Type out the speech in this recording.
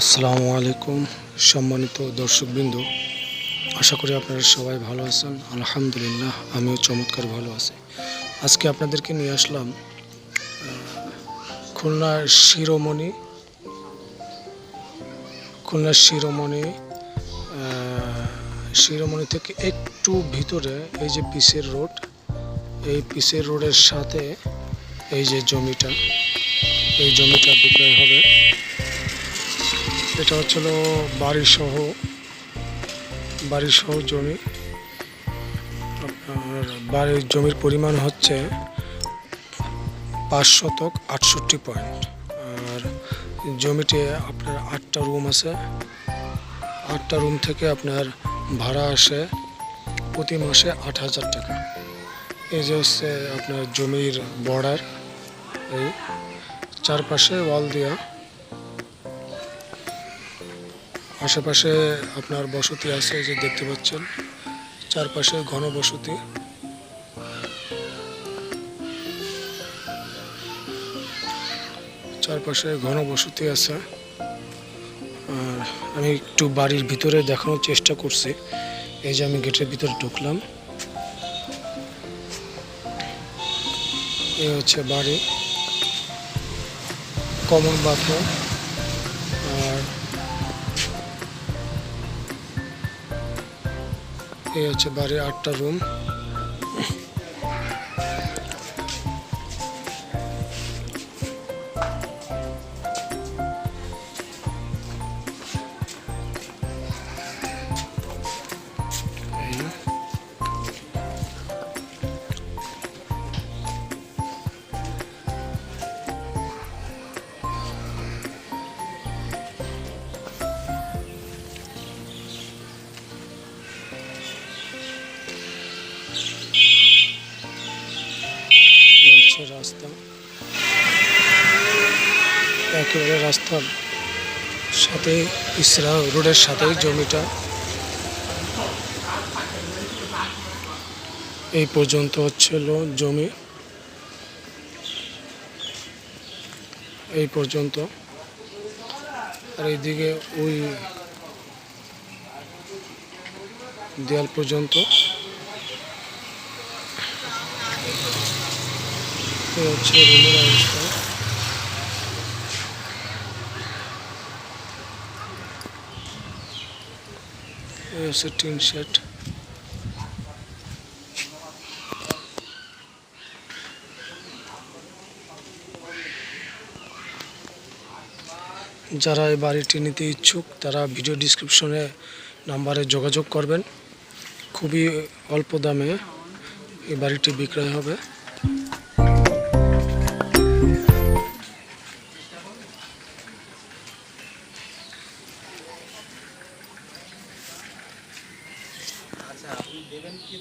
আসসালামু আলাইকুম, সম্মানিত দর্শকবৃন্দ। আশা করি আপনারা সবাই ভালো আছেন। আলহামদুলিল্লাহ, আমিও চমৎকার ভালো আছি। আজকে আপনাদেরকে নিয়ে আসলাম খুলনার শিরোমণি খুলনার শিরোমণি শিরোমণি থেকে একটু ভিতরে এই যে পিসের রোড, এই পিসের রোডের সাথে এই যে জমিটা, এই জমিটা বিক্রয় হবে। এটা হচ্ছিল বাড়ি সহ বাড়ি সহ জমি। আপনার বাড়ির জমির পরিমাণ হচ্ছে পাঁচ শতক আটষট্টি পয়েন্ট। আর জমিতে আপনার আটটা রুম আছে। আটটা রুম থেকে আপনার ভাড়া আসে প্রতি মাসে আট হাজার টাকা। এই যে হচ্ছে আপনার জমির বর্ডার, এই চারপাশে ওয়াল দেওয়া আশেপাশে আপনার বসতি আছে যে দেখতে পাচ্ছেন, চারপাশে ঘন বসতি। চারপাশে ঘন বসতি আছে। আর আমি একটু বাড়ির ভিতরে দেখানোর চেষ্টা করছি। এই যে আমি গেটের ভিতরে ঢুকলাম। এই হচ্ছে বাড়ি। কমন বাথরুম এই হচ্ছে বাড়ির আটটা রুম একেবারে রাস্তার সাথে, ইসরা রোডের সাথেই জমিটা এই পর্যন্ত হচ্ছিল জমি। এই পর্যন্ত। আর এইদিকে ওই দেয়াল পর্যন্ত। হচ্ছে রুমের অবস্থা। এই হচ্ছে টিন শেড যারা এই বাড়িটি নিতে ইচ্ছুক, তারা ভিডিও ডিসক্রিপশনে নাম্বারে যোগাযোগ করবেন। খুবই অল্প দামে এই বাড়িটি বিক্রয় হবে। স্যার আপনি দেবেন কি